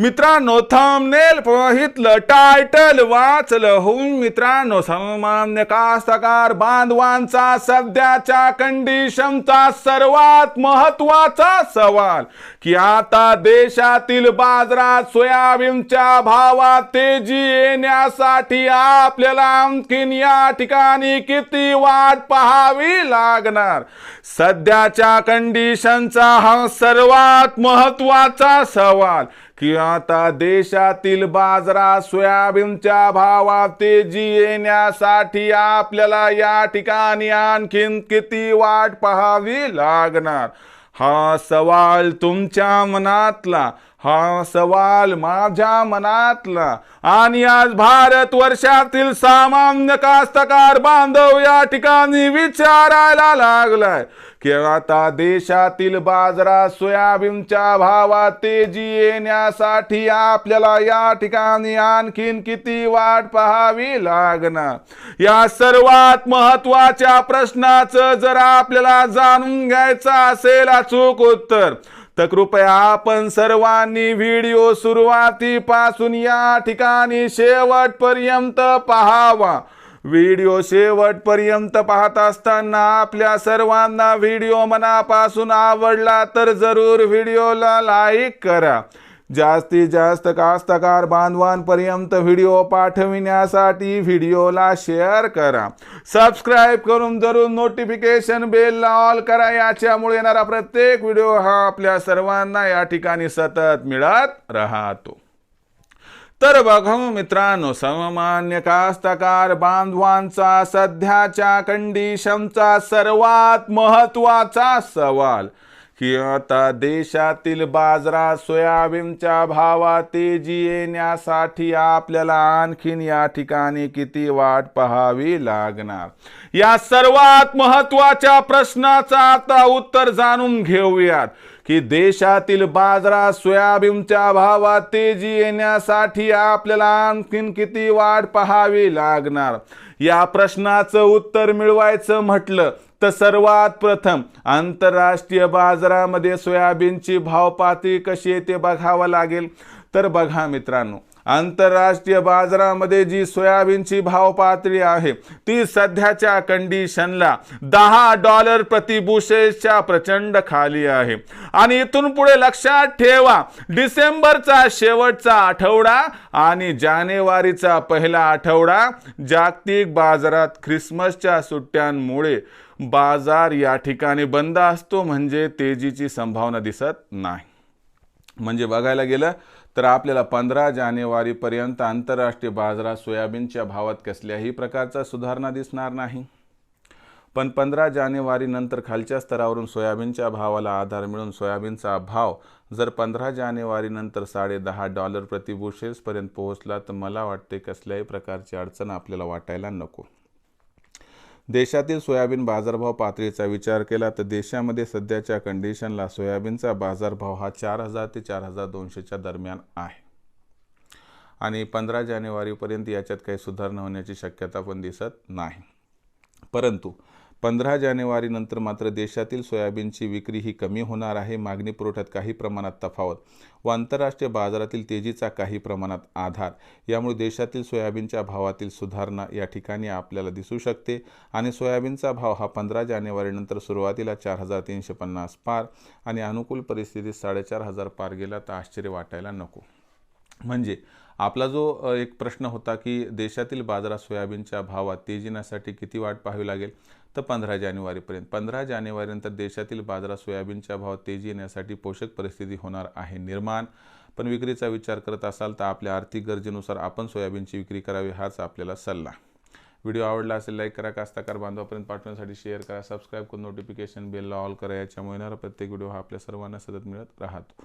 मित्रांनो thumbnail पाहितलं title वाचलं होऊन मित्रांनो सामान्य कास्तकार बांधवांचा सध्याच्या कंडिशनचा सर्वात महत्त्वाचा सवाल की आता देशातील बाजारात सोयाबीनच्या भावात तेजी येण्यासाठी आपल्याला आणखीन या ठिकाणी किती वाट पाहावी लागणार? सध्याच्या कंडिशनचा हा सर्वात महत्त्वाचा सवाल की आता देशातील बाजरा सोयाबीनच्या भावात तेजी येण्यासाठी आपल्याला या ठिकाणी आणखीन किती वाट पाहावी लागणार? हा सवाल तुमच्या मनातला. हा सवाल माझ्या मनातला. आणि आज भारत वर्षातील सामान्य कास्तकार बांधव या ठिकाणी विचारायला लागलाय की आता देशातील बाजारात सोयाबीनच्या भावात तेजी येण्यासाठी आपल्याला या ठिकाणी आणखीन किती वाट पाहावी लागणार? या सर्वात महत्त्वाच्या प्रश्नाचं जर आपल्याला जाणून घ्यायचं असेल अचूक उत्तर तर कृपया आपण सर्वांनी व्हिडिओ सुरुवातीपासून या ठिकाणी शेवटपर्यंत पाहावा. व्हिडिओ शेवटपर्यंत पाहत असताना आपल्या सर्वांना व्हिडिओ मनापासून आवडला तर जरूर व्हिडिओला लाईक करा. जास्तीत जास्त कास्तकार बांधवांपर्यंत व्हिडिओ पाठविण्यासाठी व्हिडिओला शेअर करा सबस्क्राईब करून जरूर नोटिफिकेशन बेल ऑल करा याच्यामुळे येणारा प्रत्येक व्हिडिओ हा आपल्या सर्वांना या ठिकाणी सतत मिळत राहतो तर बघा मित्रांनो सामान्य कास्तकार बांधवांचा सध्याच्या कंडिशनचा सर्वात महत्त्वाचा सवाल की आता देशातील बाजरा सोयाबीनच्या भावात तेजी येण्यासाठी आपल्याला आणखीन या ठिकाणी किती वाट पाहावी लागणार? या सर्वात महत्त्वाच्या प्रश्नाचा आता उत्तर जाणून घेऊयात की देशातील बाजरा सोयाबीनच्या भावात तेजी येण्यासाठी आपल्याला आणखीन किती वाट पाहावी लागणार? या प्रश्नाचं उत्तर मिळवायचं म्हटलं तर सर्वात प्रथम आंतरराष्ट्रीय बाजारामध्ये सोयाबीनची भावपातळी कशी आहे ते बघावं लागेल. तर बघा मित्रांनो आंतरराष्ट्रीय बाजारामध्ये जी सोयाबीनची भाव पातळी आहे ती सध्याच्या कंडिशनला दहा डॉलर प्रतिबुशेच्या प्रचंड खाली आहे. आणि इथून पुढे लक्षात ठेवा डिसेंबरचा शेवटचा आठवडा आणि जानेवारीचा पहिला आठवडा जागतिक बाजारात ख्रिसमसच्या सुट्ट्यांमुळे बाजार या ठिकाणी बंद असतो म्हणजे तेजीची संभावना दिसत नाही. म्हणजे बघायला गेलं तर आपल्याला पंधरा जानेवारीपर्यंत आंतरराष्ट्रीय बाजारात सोयाबीनच्या भावात कसल्याही प्रकारचा सुधारणा दिसणार नाही. पण पंधरा जानेवारीनंतर खालच्या स्तरावरून सोयाबीनच्या भावाला आधार मिळून सोयाबीनचा भाव जर पंधरा जानेवारीनंतर साडेदहा डॉलर प्रतिबुशेल्सपर्यंत पोहोचला तर मला वाटते कसल्याही प्रकारची अडचण आपल्याला वाटायला नको. देशातील सोयाबीन बाजारभाव पातळीचा विचार केला तर देशामध्ये सध्याच्या कंडिशनला सोयाबीनचा बाजारभाव हा चार हजार ते चार हजार दोनशेच्या दरम्यान आहे. आणि पंधरा जानेवारीपर्यंत याच्यात काही सुधारणा होण्याची शक्यता पण दिसत नाही. परंतु पंधरा जानेवारीनंतर मात्र देशातील सोयाबीनची विक्री ही कमी होणार आहे. मागणी पुरवठ्यात काही प्रमाणात तफावत व आंतरराष्ट्रीय बाजारातील तेजीचा काही प्रमाणात आधार. यामुळे देशातील सोयाबीनच्या भावातील सुधारणा या ठिकाणी आपल्याला दिसू शकते आणि सोयाबीनचा भाव हा पंधरा जानेवारीनंतर सुरुवातीला चार हजार तीनशे पन्नास पार आणि अनुकूल परिस्थितीत साडेचार हजार पार गेला तर आश्चर्य वाटायला नको. म्हणजे आपला जो एक प्रश्न होता की देशातील बाजारात सोयाबीनच्या भावात तेजी येण्यासाठी किती वाट पाहावी लागेल? तर पंधरा जानेवारीपर्यंत. पंधरा जानेवारीनंतर देशातील बाजारात सोयाबीनच्या भावात तेजी येण्यासाठी पोषक परिस्थिती होणार आहे निर्माण. पण विक्रीचा विचार करत असाल तर आपल्या आर्थिक गरजेनुसार आपण सोयाबीनची विक्री करावी हाच आपल्याला सल्ला. व्हिडिओ आवडला असेल लाईक करा कास्ताकार बांधवापर्यंत पाठवण्यासाठी शेअर करा सबस्क्राईब करून नोटिफिकेशन बेलला ऑल करा. याच्यामुळे येणारा प्रत्येक व्हिडिओ हा आपल्या सर्वांना सतत मिळत राहतो.